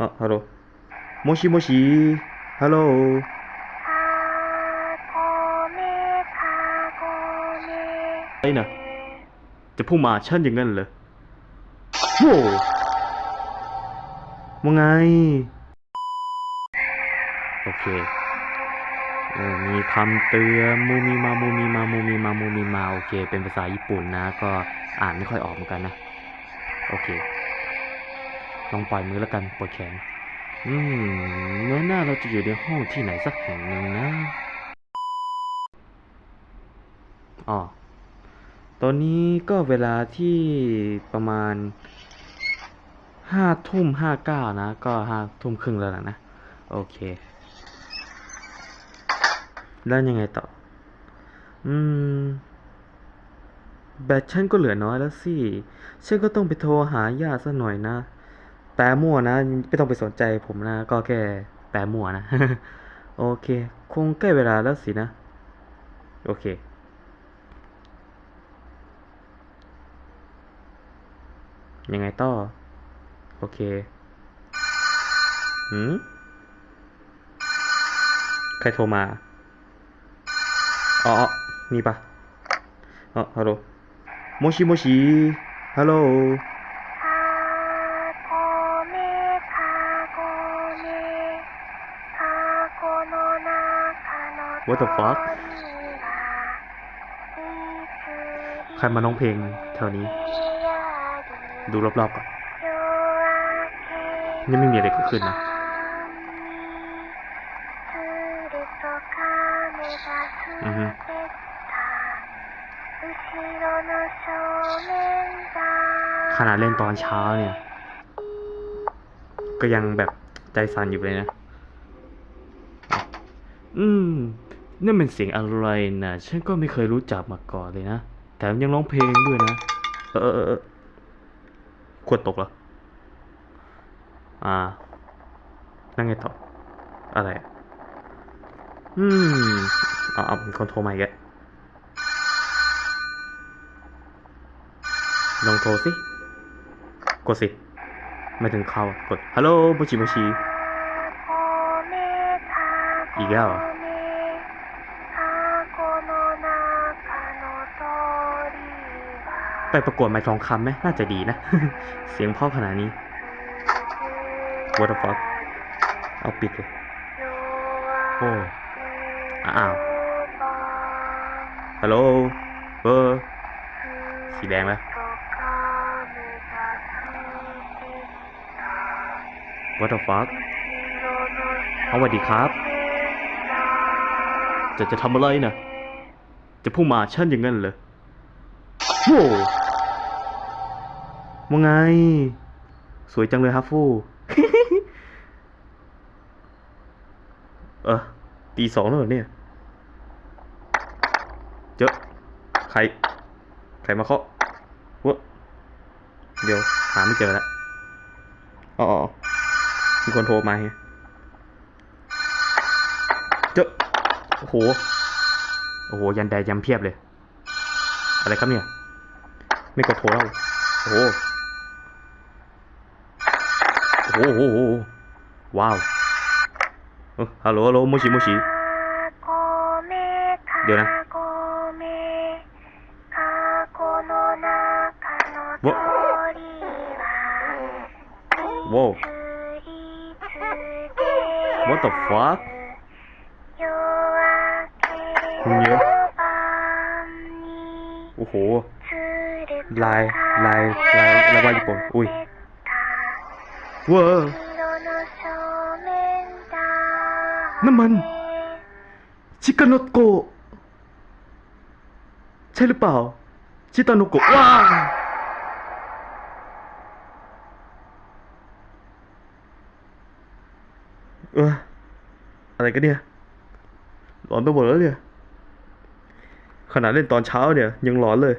อะฮัลโหลโมชิโมชิฮัลโหลไอ้นะจะพุ่งมาฉันอย่างนั้นเหรอโว้ว่าไง โอเคมีคำเตือนมูมีมามูมีมามูมีมามูมีมา โอเค เป็นภาษาญี่ปุ่นนะ ก็อ่านไม่ค่อยออกเหมือนกันนะ โอเค ลองปล่อยมือแล้วกันปวดแขน อืมเมื่อหน้าเราจะอยู่ในห้องที่ไหนสักแห่งหนึ่งนะอ๋อตอนนี้ก็เวลาที่ประมาณห้าทุ่มห้าเก้านะ ก็ห้าทุ่มครึ่งแล้วล่ะนะ โอเค แล้วยังไงต่อ อืม แบตฉันก็เหลือน้อยแล้วสิ ฉันก็ต้องไปโทรหาญาติซะหน่อยนะ แปลมั่วนะไม่ต้องไปสนใจผมนะ ก็แค่แปลมั่วนะ โอเค คงใกล้เวลาแล้วสินะ โอเคยังไงต่อ โอเคหืมใครโทรมา อ๋อ นี่ปะอ๋อฮัลโหลโมชิโมชิฮัลโหล What the fuck ใครมาน้องเพลงแถวนี้ ดูรอบๆก่อนนี่ไม่มีอะไรเกิดขึ้นนะอือฮึขนาดเล่นตอนเช้าเนี่ย ก็ยังแบบใจสั่นอยู่เลยนะ อืม นั่นเป็นเสียงอะไรนะฉันก็ไม่เคยรู้จักมาก่อนเลยนะแถมยังร้องเพลงด้วยนะ เออเออเออเออขวดตกเหรอ อ่า นั่งไงต่อ อะไรอะอืมเอาเอามีคนโทรมาอีกแล้วลองโทรสิ กดสิ ไม่ถึงเขากด ฮัลโหลโมชิโมชิอีกแล้ว ไปประกวดไม้ทองคำไหมน่าจะดีนะ เสียงพ่อขนาดนี้ what the fuck เอาปิดเลยโอ้อ้าวฮัลโหลเบอร์สีแดงแล้ว What the fuck สวัสดีครับ จะจะทำอะไรนะ จะพูดมาฉันอย่างนั้นเหร อโว้ว่าไง สวยจังเลยฮัฟฟูเออตีสองแล้วเหรอเนี่ย เจอใคร ใครมาเคาะวะเดี๋ยว หาไม่เจอล้วอ๋อมีคนโทรมาเฮียเจอโอ้โห โอ้โห ยันแดยันเพียบเลย อะไรครับเนี่ย ไม่กดโทรแล้วโอ้โหโอ้โหโอ้โหโอ้โหว้าวเออฮัลโหลฮัลโหลโมชิโมชิเดี๋ยวนะวะว้าว what the fuck มึงเยอะโอ้โห ลายลายลายลายว่าญี่ปุ่นอุ้ยเว้อนั่นมันชิคาโนโกะใช่หรือเปล่า ชิตาโนโกะว้าวเอออะไรกันเนี่ยหลอนไปหมดแล้วเนี่ยขนาดเล่นตอนเช้าเนี่ย ยังหลอนเลย